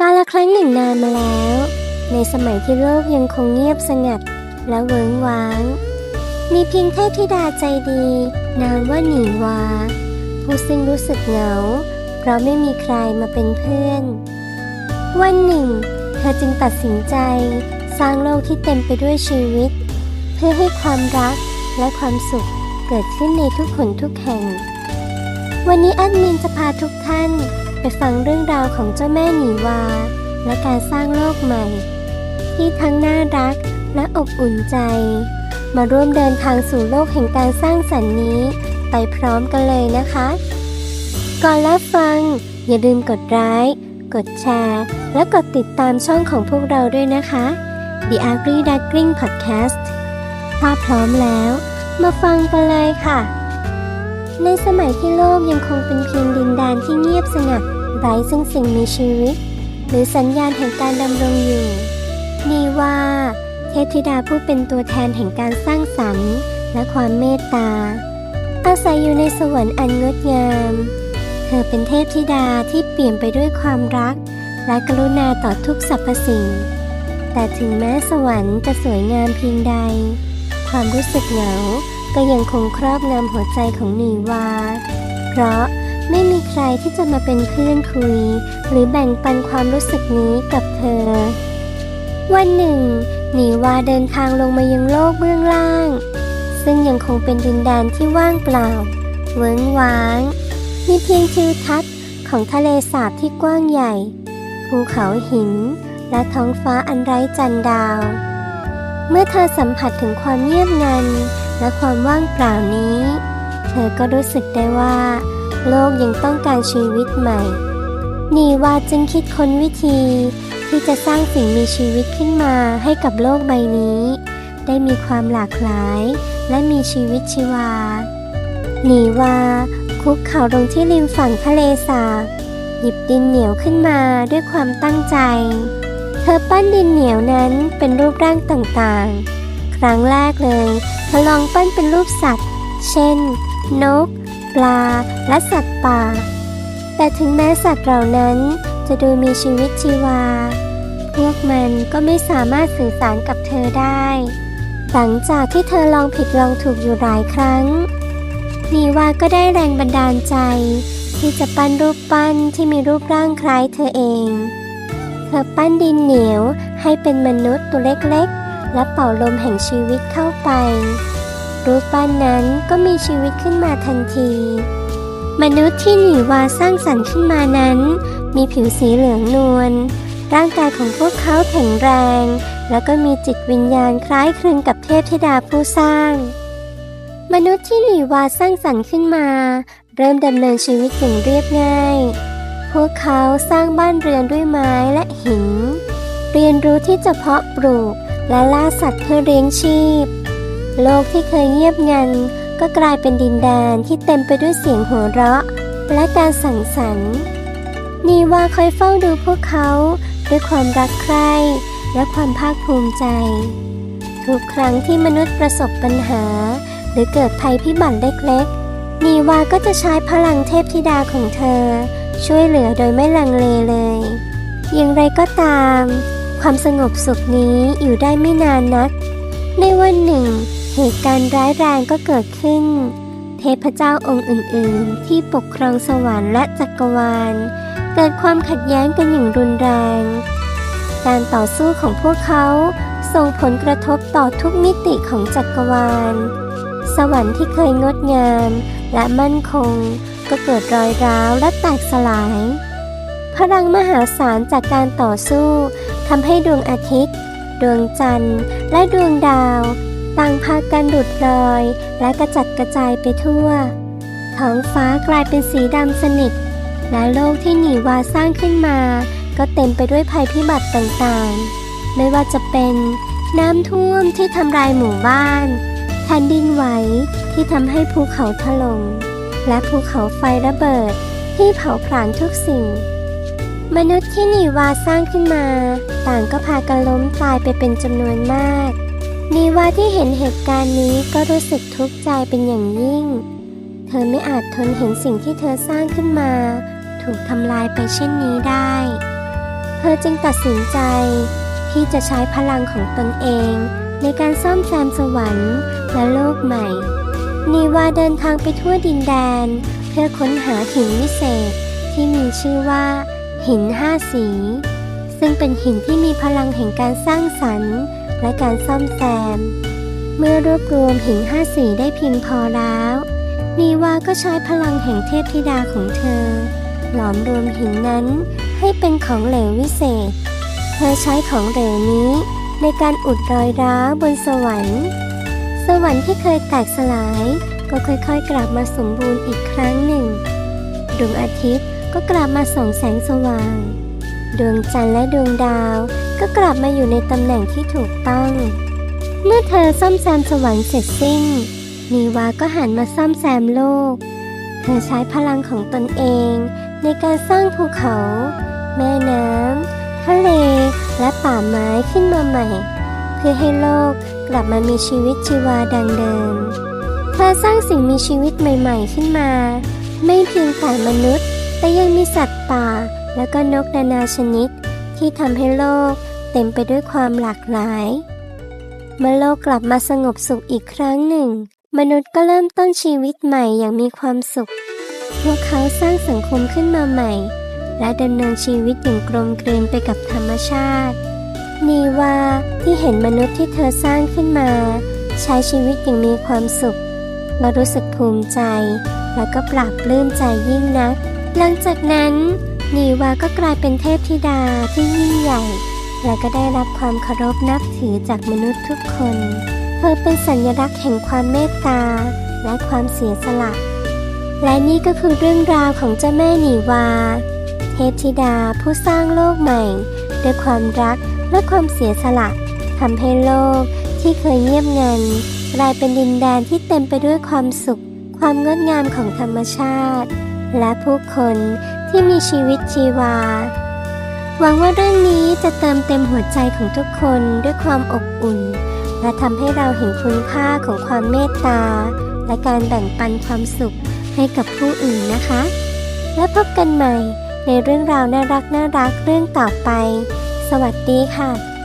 กาลครั้งหนึ่งนานมาแล้ว ในสมัยที่โลกยังคงเงียบสงัดและเวิงว้าง มีเพียงเทพธิดาใจดี นามว่าหนีวา ผู้ซึ่งรู้สึกเหงา เพราะไม่มีใครมาเป็นเพื่อน วันหนึ่ง เธอจึงตัดสินใจ สร้างโลกที่เต็มไปด้วยชีวิต เพื่อให้ความรักและความสุขเกิดขึ้นในทุกคนทุกแห่ง วันนี้แอดมินจะพาทุกท่าน ฟังเรื่องราวของเจ้าแม่หนีวา และการสร้างโลกใหม่ ที่ทั้งน่ารักและอบอุ่นใจ มาร่วมเดินทางสู่โลกแห่งการสร้างสรรค์นี้ ไปพร้อมกันเลยนะคะ ก่อนรับฟัง อย่าลืมกดไลค์กดแชร์ และกดติดตามช่องของพวกเราด้วยนะคะ The Ugly Duckling Podcast ถ้าพร้อมแล้ว มาฟังกันเลยค่ะ ในสมัยที่โลกยังคงเป็นเพียงดินแดนที่ งียบสงัดไร้ซึ่งสิ่งมีชีวิต หรือสัญญาณแห่งการดำรงอยู่นี่ว่า เทพธิดาผู้เป็นตัวแทนแห่งการสร้างสรรค์ และความเมตตา อาศัยอยู่ในสวรรค์อันงดงาม เธอเป็นเทพธิดาที่เปลี่ยนไปด้วยความรัก และกรุณาต่อทุกสรรพสิ่ง แต่ถึงแม้สวรรค์จะสวยงามเพียงใด ความรู้สึกเหงาก็ยังคงครอบงำหัวใจของนีวา เพราะ ไม่มีใครที่จะมาเป็นเพื่อนคุย หรือแบ่งปันความรู้สึกนี้กับเธอ วันหนึ่งหนีวาเดินทางลงมายังโลกเบื้องล่าง ซึ่งยังคงเป็นดินแดนที่ว่างเปล่า เวิ้งว้าง มีเพียงทิวทัศน์ของทะเลสาบที่กว้างใหญ่ ภูเขาหิน และท้องฟ้าอันไร้จันดาว เมื่อเธอสัมผัสถึงความเงียบงันและความว่างเปล่านี้ เธอก็รู้สึกได้ว่า โลกยังต้องการชีวิตใหม่ นีวาจึงคิดค้นวิธี ที่จะสร้างสิ่งมีชีวิตขึ้นมาให้กับโลกใบนี้ ได้มีความหลากหลาย และมีชีวิตชีวา นีวาคุกเข่าลงที่ริมฝั่งทะเลสาบหยิบดินเหนียวขึ้นมาด้วยความตั้งใจ เธอปั้นดินเหนียวนั้นเป็นรูปร่างต่างๆ ครั้งแรกเลยเธอลองปั้นเป็นรูปสัตว์ เช่น นก ปลา และสัตว์ป่า แต่ถึงแม้สัตว์เหล่านั้นจะดูมีชีวิตชีวา พวกมันก็ไม่สามารถสื่อสารกับเธอได้ หลังจากที่เธอลองผิดลองถูกอยู่หลายครั้ง นีวาก็ได้แรงบันดาลใจ ที่จะปั้นรูปปั้นที่มีรูปร่างคล้ายเธอเอง เธอปั้นดินเหนียวให้เป็นมนุษย์ตัวเล็กๆ และเป่าลมแห่งชีวิตเข้าไป รูปปั้นนั้นก็มีชีวิตขึ้นมาทันที มนุษย์ที่หนีวาสร้างสรรค์ขึ้นมานั้น มีผิวสีเหลืองนวลร่างกายของพวกเขาแข็งแรง แล้วก็มีจิตวิญญาณคล้ายคลึงกับเทพธิดาผู้สร้าง มนุษย์ที่หนีวาสร้างสรรค์ขึ้นมา เริ่มดำเนินชีวิตอย่างเรียบง่าย พวกเขาสร้างบ้านเรือนด้วยไม้และหิน เรียนรู้ที่จะเพาะปลูกและล่าสัตว์เพื่อเลี้ยงชีพ โลกที่เคยเงียบงัน ก็กลายเป็นดินแดนที่เต็มไปด้วยเสียงหัวเราะ และการสังสรรค์นีวาคอยเฝ้าดูพวกเขา ด้วยความรักใคร่และความภาคภูมิใจ ทุกครั้งที่มนุษย์ประสบปัญหา หรือเกิดภัยพิบัติเล็กๆนีวาก็จะใช้พลังเทพธิดาของเธอ ช่วยเหลือโดยไม่ลังเลเลย อย่างไรก็ตาม ความสงบสุขนี้อยู่ได้ไม่นานนัก ในวันหนึ่ง เหตุการณ์ร้ายแรงก็เกิดขึ้น เทพเจ้าองค์อื่น ๆ ที่ปกครองสวรรค์และจักรวาล เกิดความขัดแย้งกันอย่างรุนแรง การต่อสู้ของพวกเขาส่งผลกระทบต่อทุกมิติของจักรวาล สวรรค์ที่เคยงดงามและมั่นคง ก็เกิดรอยร้าวและแตกสลาย พลังมหาศาลจากการต่อสู้ทำให้ดวงอาทิตย์ ดวงจันทร์ และดวงดาว ต่างพากันหลุดลอย และกระจัดกระจายไปทั่ว ท้องฟ้ากลายเป็นสีดำสนิท และโลกที่หนีวาสร้างขึ้นมา ก็เต็มไปด้วยภัยพิบัติต่างๆ ไม่ว่าจะเป็น น้ำท่วมที่ทำลายหมู่บ้านแผ่นดินไหวที่ทำให้ภูเขาถล่มและภูเขาไฟระเบิดที่เผาผลาญทุกสิ่ง มนุษย์ที่หนีวาสร้างขึ้นมา ต่างก็พากันล้มตายไปเป็นจำนวนมาก นีวาที่เห็นเหตุการณ์นี้ก็รู้สึกทุกข์ใจเป็นอย่างยิ่ง เธอไม่อาจทนเห็นสิ่งที่เธอสร้างขึ้นมา ถูกทำลายไปเช่นนี้ได้ เธอจึงตัดสินใจ ที่จะใช้พลังของตนเอง ในการซ่อมแซมสวรรค์และโลกใหม่ นีวาเดินทางไปทั่วดินแดน เพื่อค้นหาหินวิเศษที่มีชื่อว่า หินห้าสี ซึ่งเป็นหินที่มีพลังแห่งการสร้างสรรค์ และการซ่อมแซม เมื่อรวบรวมหินห้าสีได้เพียงพอแล้วนีวาก็ใช้พลังแห่งเทพธิดาของเธอ หลอมรวมหินนั้นให้เป็นของเหลววิเศษ เธอใช้ของเหลวนี้ในการอุดรอยร้าวบนสวรรค์ สวรรค์ที่เคยแตกสลายก็ค่อยๆ กลับมาสมบูรณ์อีกครั้งหนึ่ง ดวงอาทิตย์ก็กลับมาส่องแสงสว่าง ดวงจันทร์และดวงดาว ก็กลับมาอยู่ในตำแหน่งที่ถูกต้อง เมื่อเธอซ่อมแซมสวรรค์เสร็จสิ้น นีวาก็หันมาซ่อมแซมโลก เธอใช้พลังของตนเอง ในการสร้างภูเขา แม่น้ำทะเล และป่าไม้ขึ้นมาใหม่ เพื่อให้โลกกลับมามีชีวิตชีวาดังเดิม เธอสร้างสิ่งมีชีวิตใหม่ ๆ ขึ้นมา ไม่เพียงแต่มนุษย์ แต่ยังมีสัตว์ป่า และก็นกนานาชนิด ที่ทำให้โลกเต็มไปด้วยความหลากหลาย เมื่อโลกกลับมาสงบสุขอีกครั้งหนึ่ง มนุษย์ก็เริ่มต้นชีวิตใหม่อย่างมีความสุข พวกเขาสร้างสังคมขึ้นมาใหม่ และดำเนินชีวิตอย่างกลมกลืนไปกับธรรมชาติ นีว่าที่เห็นมนุษย์ที่เธอสร้างขึ้นมา ใช้ชีวิตอย่างมีความสุขและรู้สึกภูมิใจ และก็ปราบปลื้มใจยิ่งนัก หลังจากนั้น นีวาก็กลายเป็นเทพธิดาที่ยิ่งใหญ่ และก็ได้รับความเคารพนับถือจากมนุษย์ทุกคน เธอเป็นสัญลักษณ์แห่งความเมตตา และความเสียสละ และนี่ก็คือเรื่องราวของเจ้าแม่นีวา เทพธิดาผู้สร้างโลกใหม่ ด้วยความรักและความเสียสละทำให้โลกที่เคยเงียบงันกลายเป็นดินแดนที่เต็มไปด้วยความสุข ความงดงามของธรรมชาติ และผู้คน ที่มีชีวิตชีวา หวังว่าเรื่องนี้จะเติมเต็มหัวใจของทุกคนด้วยความอบอุ่น และทำให้เราเห็นคุณค่าของความเมตตา และการแบ่งปันความสุขให้กับผู้อื่นนะคะ และพบกันใหม่ในเรื่องราวน่ารักน่ารักเรื่องต่อไป สวัสดีค่ะ